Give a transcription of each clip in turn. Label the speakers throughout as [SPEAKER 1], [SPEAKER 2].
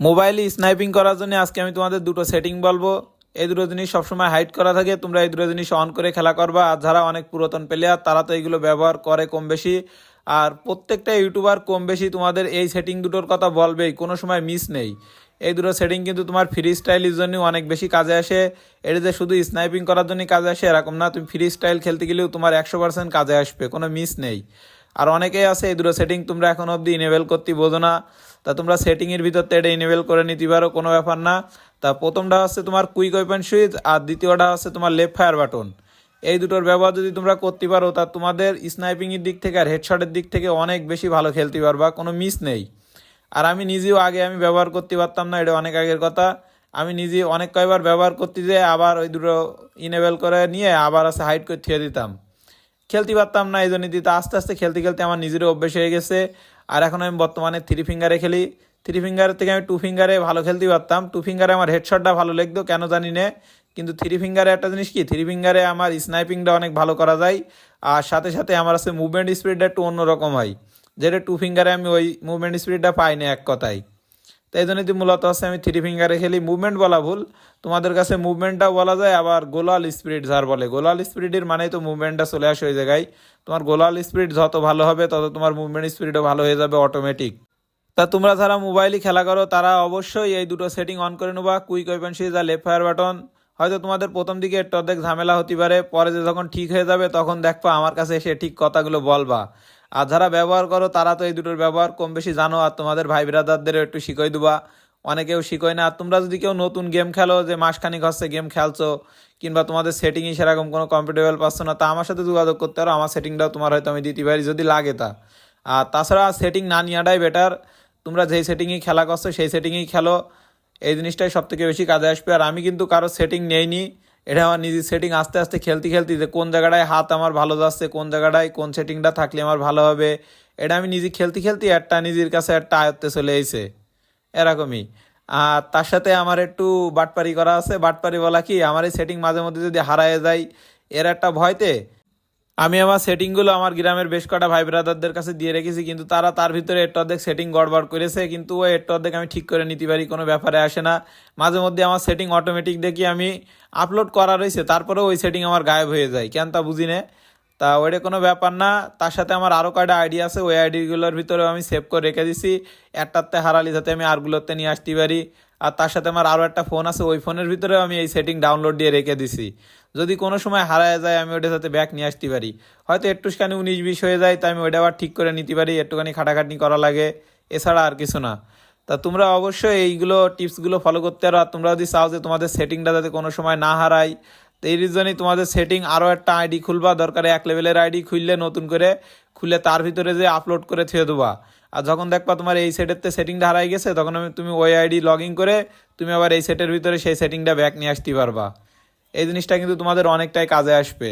[SPEAKER 1] মোবাইলে স্নাইপিং করার জন্য আজকে আমি তোমাদের দুটো সেটিং বলব। এই দুটো জিনিস সবসময় হাইড করা থাকে, তোমরা এই দুটো জিনিস অন করে খেলা করবা। আর যারা অনেক পুরাতন প্লেয়ার তারা তো এগুলো ব্যবহার করে কম বেশি। আর প্রত্যেকটা ইউটিউবার কম বেশি তোমাদের এই সেটিং দুটোর কথা বলবেই, কোনো সময় মিস নেই। এই দুটো সেটিং কিন্তু তোমার ফ্রি স্টাইলের জন্য অনেক বেশি কাজে আসে। এটা যে শুধু স্নাইপিং করার জন্য কাজে আসে, এরকম না। তুমি ফ্রি স্টাইল খেলতে গেলেও তোমার একশো পার্সেন্ট কাজে আসবে, কোনো মিস নেই। আর অনেকেই আছে, এই দুটো সেটিং তোমরা এখন অবধি ইনেবেল করতে বোঝো না। তা তোমরা সেটিংয়ের ভিতর এটা ইনেবেল করে নিতে পারো, কোনো ব্যাপার না। তা প্রথমটা হচ্ছে তোমার কুইক ওয়েপেন সুইচ আর দ্বিতীয়টা হচ্ছে তোমার লেফট ফায়ার বাটন এই দুটোর ব্যবহার যদি তোমরা করতে পারো, তা তোমাদের স্নাইপিংয়ের দিক থেকে আর হেডশটের দিক থেকে অনেক বেশি ভালো খেলতে পারবা, কোনো মিস নেই। আর আমি নিজেও আগে আমি ব্যবহার করতে পারতাম না, এটা অনেক আগের কথা। আমি নিজে অনেক কয়বার ব্যবহার করতে যেয়ে আবার ওই দুটো ইনেবেল করে নিয়ে আবার আছে হাইট করে থিয়ে দিতাম। খেলতে পারতাম না এই জন্য দিতে। আস্তে আস্তে খেলতে খেলতে আমার নিজেরও অভ্যেস হয়ে গেছে। আর এখন আমি বর্তমানে থ্রি ফিঙ্গারে খেলি। থ্রি ফিঙ্গার থেকে আমি টু ফিঙ্গারে ভালো খেলতে পারতাম। টু ফিঙ্গারে আমার হেডশটটা ভালো লাগতো, কেন জানি না। কিন্তু থ্রি ফিঙ্গারে একটা জিনিস কি? থ্রি ফিঙ্গারে আমার স্নাইপিংটা অনেক ভালো করা যায়। আর সাথে সাথে আমার আছে মুভমেন্ট স্পিডটা একটু অন্যরকম হয়। যেটা টু ফিঙ্গারে আমি ওই মুভমেন্ট স্পিডটা পাই না এক কথায়। তাই জন্য মূলত আছে, আমি থ্রি ফিঙ্গারে খেলি মুভমেন্ট বলা ভুল। তোমাদের কাছে মুভমেন্টটাও বলা যায়, আবার গোলাল স্পিড যার বলে। গোলাল স্পিডের মানেই তো মুভমেন্টটা চলে আসে ওই জায়গায়। তোমার গোলাল স্পিড যত ভালো হবে, তত তোমার মুভমেন্ট স্পিডও ভালো হয়ে যাবে অটোমেটিক তা তোমরা যারা মোবাইলে খেলা করো, তারা অবশ্যই এই দুটো সেটিং অন করে নেবা। কুইক ওয়েপেন সুইচ আর লেফট ফায়ার বাটন হয়তো তোমাদের প্রথম দিকে একটু অর্ধেক ঝামেলা হতে পারে, পরে যে যখন ঠিক হয়ে যাবে, তখন দেখবা আমার কাছে এসে ঠিক কথাগুলো বলবা। আর যারা ব্যবহার করো, তারা তো এই দুটোর ব্যবহার কম বেশি জানো, আর তোমাদের ভাই ব্রাদারদেরও একটু শিখাই দেবা। অনেকেও শিখোয় না, আর তোমরা যদি কেউ নতুন গেম খেলো, যে মাসখানিক হচ্ছে গেম খেলছো, কিংবা তোমাদের সেটিংই সেরকম কোনো কমফোর্টেবল পাচ্ছ না, তা আমার সাথে যোগাযোগ করতে পারো, আমার সেটিংটাও তোমার হয়তো আমি দিতে পারি যদি লাগে তা। আর তাছাড়া সেটিং না নেওয়াটাই বেটার তোমরা যেই সেটিংয়ে খেলা করছ, সেই সেটিংয়েই খেলো, এই জিনিসটাই সব থেকে বেশি কাজে আসবে। আর আমি কিন্তু কারও সেটিং নেইনি এটা আমার নিজের সেটিং আস্তে আস্তে খেলতে খেলতে যে কোন জায়গাটায় হাত আমার ভালো যাচ্ছে, কোন জায়গাটায় কোন সেটিংটা থাকলে আমার ভালো হবে, এটা আমি নিজে খেলতে খেলতে একটা নিজের কাছে একটা আয়ত্তে চলে এসে, এরকমই। আর তার সাথে আমার একটু বাটপারি করা আছে, বাটপারি বলা কি, আমার এই সেটিং মাঝে মধ্যে যদি হারায় যায় এর একটা ভয়তে আমি আমার সেটিংগুলো আমার গ্রামের বেশ কটা ভাই ব্রাদারদের কাছে দিয়ে রেখেছি, কিন্তু তারা তার ভিতরে একটু অর্ধেক সেটিং গড়বড় করেছে, কিন্তু ওই একটু অর্ধেক আমি ঠিক করে নিতে পারি কোনো ব্যাপারে আসে না। মাঝে মধ্যে আমার সেটিং অটোমেটিক দেখি আমি আপলোড করা রয়েছে, তারপরেও ওই সেটিং আমার গায়েব হয়ে যায়, কেন তা বুঝি না? তা ওইটা কোনো ব্যাপার না, তার সাথে আমার আরও কয়টা আইডি আছে, ওই আইডিগুলোর ভিতরেও আমি সেভ করে রেখে দিছি, একটাতে হারালি যাতে আমি আরগুলোতে নিয়ে আসতে পারি। আর তার সাথে আমার আরও একটা ফোন আছে, ওই ফোনের ভিতরেও আমি এই সেটিং ডাউনলোড দিয়ে রেখে দিছি। যদি কোনো সময় হারায় যায়, আমি ওটা সাথে ব্যাক নিয়ে আসতে পারি। হয়তো একটুখানি উনিশ বিশ হয়ে যায় তাই আমি ওইটা আবার ঠিক করে নিতে পারি, একটুখানি খাটাখাটনি করা লাগে, এছাড়া আর কিছু না। তা তোমরা অবশ্যই এইগুলো টিপসগুলো ফলো করতে পারো, আর তোমরা যদি চাও যে তোমাদের সেটিংটা যাতে কোনো সময় না হারায়, তো এই রিজনই তোমাদের সেটিং আরও একটা আইডি খুলবা। দরকারে এক লেভেলের আইডি খুললে নতুন করে খুলে তার ভিতরে যে আপলোড করে থুয়ে দেবা। আর যখন দেখবা তোমার এই সেটেরতে সেটিংটা হারাই গেছে, তখন আমি তুমি ওই আইডি লগ ইন করে তুমি আবার এই সেটের ভিতরে সেই সেটিংটা ব্যাক নিয়ে আসতে পারবা। এই জিনিসটা কিন্তু তোমাদের অনেকটাই কাজে আসবে।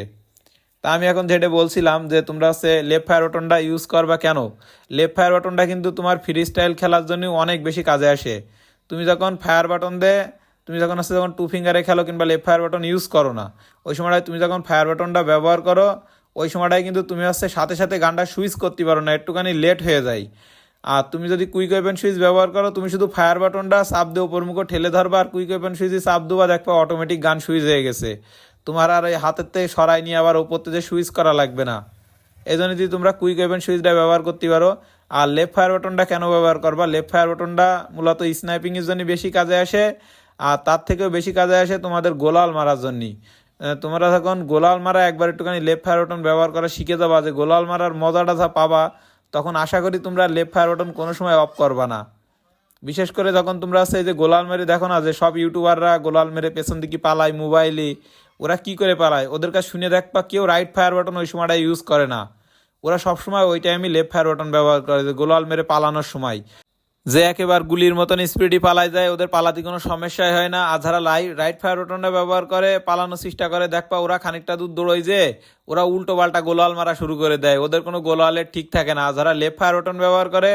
[SPEAKER 1] তা আমি এখন যেটা বলছিলাম যে তোমরা হচ্ছে লেফট ফায়ার বাটনটা ইউজ করবা কেন? লেফট ফায়ার বাটনটা কিন্তু তোমার ফ্রি স্টাইল খেলার জন্য অনেক বেশি কাজে আসে। তুমি যখন ফায়ার বাটন দে, তুমি যখন হচ্ছে যখন টু ফিঙ্গারে খেলো কিংবা লেফট ফায়ার বাটন ইউজ করো না, ওই সময় তুমি যখন ফায়ার বাটনটা ব্যবহার করো ওই সময়টায় কিন্তু তুমি হচ্ছে সাথে সাথে গানটা সুইচ করতে পারো না, একটুখানি লেট হয়ে যায়। আর তুমি যদি কুইক ওয়েপেন সুইচ ব্যবহার করো, তুমি শুধু ফায়ার বাটনটা চাপ দিয়ে উপর মুখো ঠেলে ধরবা আর কুইক ওয়েপেন সুইচে চাপ দেবা, দেখবা অটোমেটিক গান সুইচ হয়ে গেছে। তোমার আর এই হাতের থেকে সরাই নিয়ে আবার উপর থেকে সুইচ করা লাগবে না। এই জন্য যদি তোমরা কুইক ওয়েপেন সুইচটা ব্যবহার করতে পারো, আর লেফট ফায়ার বাটনটা কেন ব্যবহার করবা? লেফট ফায়ার বাটনটা মূলত স্নাইপিংয়ের জন্য বেশি কাজে আসে, আর তার থেকেও বেশি কাজে আসে তোমাদের গোলাল মারার জন্যই। তোমরা যখন গোলাল মারা একবার একটুখানি লেফট ফায়ার বাটন ব্যবহার করা শিখে যাবা যে গোলাল মারার মজাটা যা পাবা, তখন আশা করি তোমরা লেফট ফায়ার বাটন কোনো সময় অফ করবা না। বিশেষ করে যখন তোমরা এই যে গোলাল মেরে দেখো না, যে সব ইউটিউবাররা গোলাল মেরে পেছন দিকে পালায় মোবাইলে ওরা কি করে পালায়? ওদের কাছে শুনে দেখবা কেউ রাইট ফায়ার বাটন ওই সময়টা ইউজ করে না। ওরা সবসময় ওই টাইমে লেফট ফায়ার বাটন ব্যবহার করে যে গোলাল মেরে পালানোর সময়। যে একেবার গুলির মতন স্পিডই পালায় যায়, ওদের পালাতে কোনো সমস্যাই হয় না। আর যারা লাই, রাইট ফায়ার বাটনটা ব্যবহার করে, পালানোর চেষ্টা করে। দেখবা ওরা খানিকটা দূর দৌড়ই যে, ওরা উল্টো পাল্টা গোলাল মারা শুরু করে দেয়। ওদের কোনো গোলালের ঠিক থাকে না। আর যারা লেফট ফায়ার বাটন ব্যবহার করে,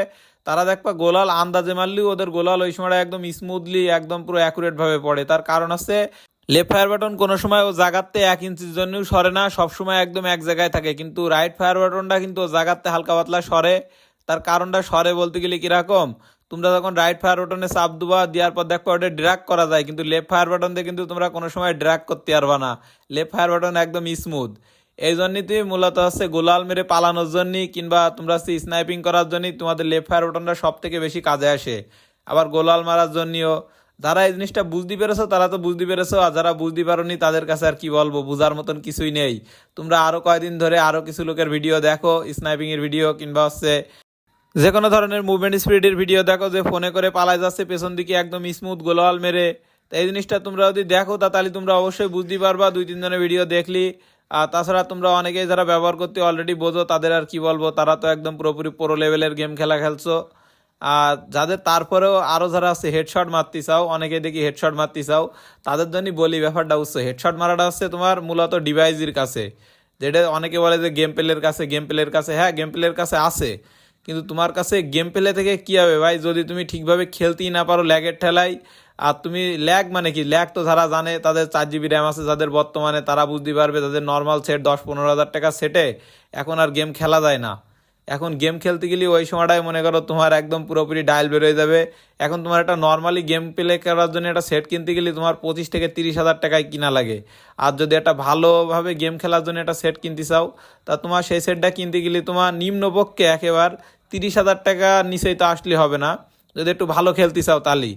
[SPEAKER 1] তারা দেখবা গোলাল আন্দাজে মারলেও ওদের গোলাল ওই সময় একদম স্মুথলি একদম পুরো অ্যাকুরেট ভাবে পড়ে। তার কারণ আছে লেফট ফায়ার বাটন কোনো সময় ও জাগাতে এক ইঞ্চির জন্যও সরে না সবসময় একদম এক জায়গায় থাকে। কিন্তু রাইট ফায়ার বাটনটা কিন্তু জাগাতে হালকা পাতলা সরে। তার কারণটা সরে বলতে গেলে কীরকম? তোমরা যখন রাইট ফায়ার বাটনে চাপ দুবা, দেওয়ার পর দেখো ওটা ড্র্যাগ করা যায়, কিন্তু লেফট ফায়ার বাটন দিয়ে কিন্তু তোমরা কোনো সময় ড্র্যাগ করতে পারবা না। লেফট ফায়ার বাটন একদম স্মুথ এই জন্যই তুমি মূলত হচ্ছে গোলাল মেরে পালানোর জন্য কিংবা তোমরা হচ্ছে স্নাইপিং করার জন্যই তোমাদের লেফট ফায়ার বাটনটা সব থেকে বেশি কাজে আসে। আবার গোলাল মারার জন্যও যারা এই জিনিসটা বুঝতে পেরেছ, তারা তো বুঝতে পেরেছ, আর যারা বুঝতে পারোনি, তাদের কাছে আর কি বলব, বুঝার মতন কিছুই নেই। তোমরা আরও কয়দিন ধরে আরও কিছু লোকের ভিডিও দেখো স্নাইপিংয়ের ভিডিও কিংবা হচ্ছে যে কোনো ধরনের মুভমেন্ট স্পিডের ভিডিও দেখো যে ফোনে করে পালায় যাচ্ছে, পেছন দিকে একদম স্মুথ গোলাল মেরে। তো এই জিনিসটা তোমরা যদি দেখো, তা তাহলে তোমরা অবশ্যই বুঝতে পারবা, দুই তিন জনের ভিডিও দেখলি। আর তাছাড়া তোমরা অনেকেই যারা ব্যবহার করতে অলরেডি বোঝো, তাদের আর কি বলব, তারা তো একদম পুরোপুরি প্রো লেভেলের গেম খেলা খেলছো। আর যাদের তারপরেও আরও যারা আছে হেডশট মারতে চাও অনেকে দেখি হেডশট মারতে চাও, তাদের জন্যই বলি, ব্যাপারটা হচ্ছে হেডশট মারাটা হচ্ছে তোমার মূলত ডিভাইসের কাছে। যেটা অনেকে বলে যে গেম প্লের কাছে গেম প্লের কাছে হ্যাঁ গেম প্লের কাছে আছে। কিন্তু তোমার কাছে গেম প্লে থেকে কী হবে ভাই? যদি তুমি ঠিকভাবে খেলতেই না পারো ল্যাগের ঠেলাই আর তুমি ল্যাগ মানে কি? ল্যাগ তো যারা জানে, তাদের চার জিবি র্যাম আছে, যাদের বর্তমানে তারা বুঝতে পারবে, তাদের নর্মাল সেট দশ পনেরো হাজার টাকা সেটে এখন আর গেম খেলা যায় না। এখন গেম খেলতে গেলে ওই সময়টায় মনে করো তোমার একদম পুরোপুরি ডায়াল বেরোয় যাবে। এখন তোমার একটা নর্মালি গেম প্লে করার জন্য একটা সেট কিনতে গেলে তোমার পঁচিশ থেকে তিরিশ হাজার টাকায় কিনা লাগে। আর যদি একটা ভালোভাবে গেম খেলার জন্য একটা সেট কিনতে চাও, তা তোমার সেই সেটটা কিনতে গেলে তোমার নিম্নপক্ষে একেবার তিরিশ হাজার টাকা নিচেই তো আসলে হবে না। যদি একটু ভালো খেলতে চাও তাহলেই।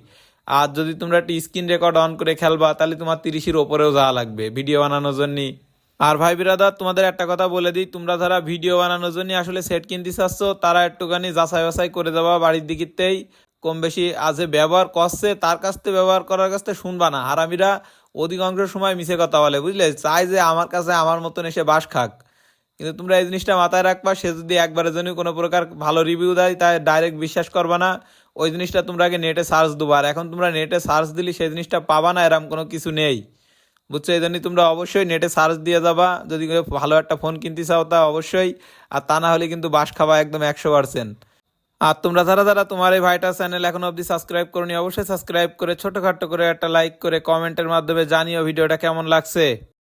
[SPEAKER 1] আর যদি তোমরা একটা স্ক্রিন রেকর্ড অন করে খেলবা, তাহলে তোমার তিরিশের ওপরেও যাওয়া লাগবে। ভিডিও বানানোর জন্যই। আর ভাই বিরাদার, তোমাদের একটা কথা বলে দিই, তোমরা যারা ভিডিও বানানোর জন্য আসলে সেট কিনতে চাচ্ছ, তারা একটুখানি যাচাই বাছাই করে দেওয়া বাড়ির দিকেতেই কম বেশি আজে ব্যবহার করছে, তার কাছ থেকে ব্যবহার করার কাছ থেকে শুনবা না। হারামিরা অধিকাংশ সময় মিছে কথা বলে, বুঝলে? চাই যে আমার কাছে আমার মতন এসে বাস খাক। কিন্তু তোমরা এই জিনিসটা মাথায় রাখবা, সে যদি একবারের জন্য কোনো প্রকার ভালো রিভিউ দেয়, তাই ডাইরেক্ট বিশ্বাস করবা না। ওই জিনিসটা তোমরা আগে নেটে সার্চ দেবো। আর এখন তোমরা নেটে সার্চ দিলে সেই জিনিসটা পাবা না এরকম কোনো কিছু নেই। বুঝছ? এই জন্যই তোমরা অবশ্যই নেটে সার্চ দিয়ে যাবা। যদি ভালো একটা ফোন কিনতে চাও, তা অবশ্যই। আর তা না হলে কিন্তু বাস খাবা একদম একশো পার্সেন্ট আর তোমরা যারা যারা তোমার এই ভাইটা চ্যানেল এখন অবধি সাবস্ক্রাইব করনি, অবশ্যই সাবস্ক্রাইব করে, ছোটোখাটো করে একটা লাইক করে কমেন্টের মাধ্যমে জানিও ভিডিওটা কেমন লাগছে।